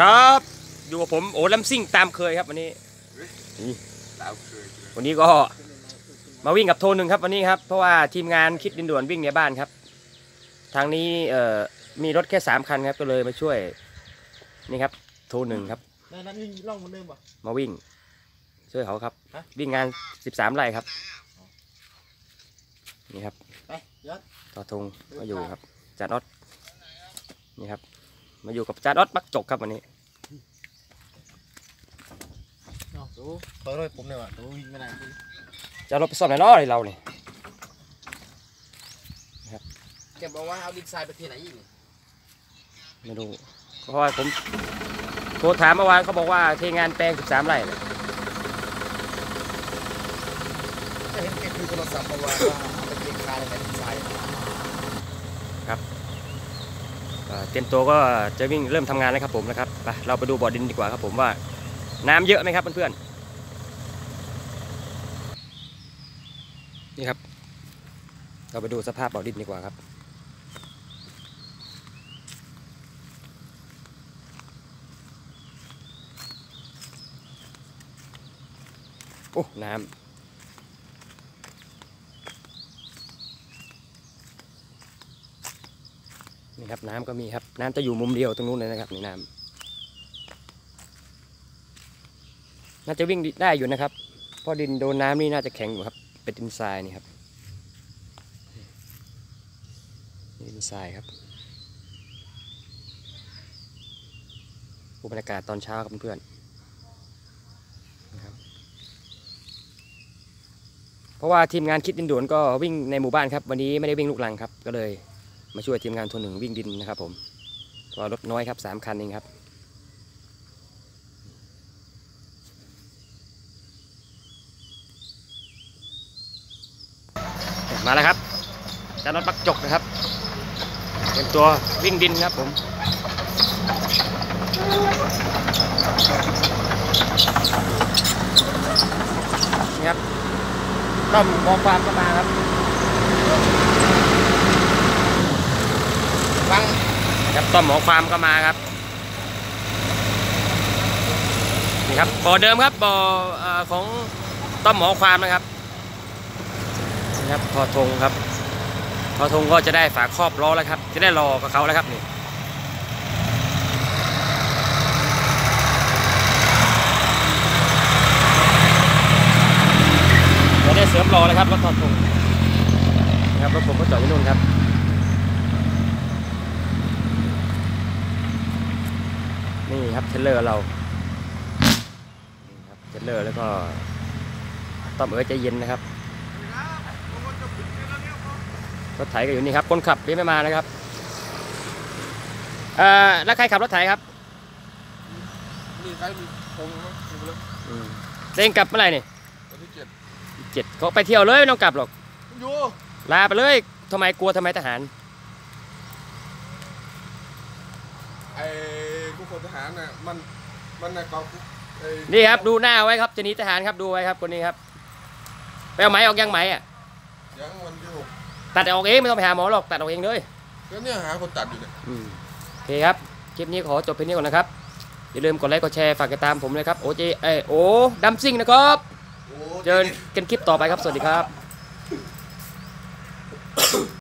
ครับอยู่กับผมโอ้ลำซิ่งตามเคยครับวันนี้ตามเคยวันนี้ก็มาวิ่งกับโทนหนึ่งครับวันนี้ครับเพราะว่าทีมงานคิดดินด่วนวิ่งในบ้านครับ ทางนี้เอ่อมีรถแค่สามคันครับก็เลยมาช่วยนี่ครับ โทนหนึ่งครับในนั้นวิ่งล่องเหมือนเดิมป่ะมาวิ่ง ช่วยเขาครับฮะวิ่งงานสิบสามไร่ครับนี่ครับไปยอดต่อธงก็อยู่ครับจานอดนี่ครับ มาอยู่กับจานอดบักจกครับวันนี้เนาะดูคอยรอยผมเลยว่ะดูวิ่งไม่ได้จะรถไปซ่อมไหนเนาะเราเนี่ยแกบอกว่าเอาดินทรายไปที่ไหนอีกไม่รู้เพราะว่าผมโทรถามเมื่อวานเขาบอกว่าเทงานแปลงสิบสามไร่เนี่ยจะเห็นแกคุยโทรศัพท์มาว่าเอาไปเก็บคาในดินทรายเอ่อ เตรียมตัวก็จะวิ่งเริ่มทำงานแล้วครับผมนะครับไปเราไปดูบ่อดินดีกว่าครับผมว่า น้ำเยอะไหมครับเพื่อนๆนี่ครับ เราไปดูสภาพบ่อดินดีกว่าครับโอ้น้ำ นี่ครับน้ำก็มีครับ น้ำจะอยู่มุมเดียวตรงนู้นเลยนะครับนี่น้ำน่าจะวิ่งได้อยู่นะครับ เพราะดินโดนน้ำนี่น่าจะแข็งอยู่ครับ เป็นดินทรายนี่ครับดินทรายครับบรรยากาศตอนเช้าครับเพื่อนเพราะว่าทีมงานคิดดินด่วนก็วิ่งในหมู่บ้านครับ วันนี้ไม่ได้วิ่งลูกลังครับก็เลย มาช่วยทีมงานทนหนึ่งวิ่งดินนะครับผมก็รถน้อยครับสามคันเองครับ มาแล้วครับจานรถปักจกนะครับเตรียมตัววิ่งดินครับผมนี่ครับต้อมมองความก็มาครับ ฟังครับต้อมหมอความก็มาครับนี่ครับบ่อเดิมครับบ่ออของต้อมหมอความนะครับนี่ครับทอทงครับทอทงก็จะได้ฝาครอบล้อแล้วครับ จะได้รอกับเขาแล้วครับนี่จะได้เสริมรอแล้วครับรถทอทงนะครับรถผมก็จอดอยู่นู่นครับ นี่ครับเทรลเลอร์เรานี่ครับเทรลเลอร์แล้วก็ต้อมเอ๋ยใจเย็นนะครับรถไถก็อยู่นี่ครับคนขับยังไม่มานะครับเอ่อแล้วใครขับรถไถครับนี่ใครมีผมมั้งอยู่แล้วอืมเองกลับเมื่อไหร่นี่วันที่เจ็ดเจ็ดเขาไปเที่ยวเลยไม่ต้องกลับหรอกอยู่ลาไปเลยทำไมกลัวทำไมทหารไอ้ ผู้คนทหารน่ะมันมันน่ะเขาไอ้นี่ครับดูหน้าไว้ครับจะหนีทหารครับดูไว้ครับคนนี้ครับไปเอาไหมออกยังไหมอะยังวันที่หกตัดออกเองไม่ต้องไปหาหมอหรอกตัดออกเองเลยก็เนี่ยหาคนตัดอยู่เนี่ยอืมโอเคครับคลิปนี้ขอจบเพียงนี้ก่อนนะครับอย่าลืมกดไลค์กดแชร์ฝากติดตามผมเลยครับโอเจเอยโอดัมซิงนะครับโอ้ เจอกันคลิปต่อไปครับสวัสดีครับ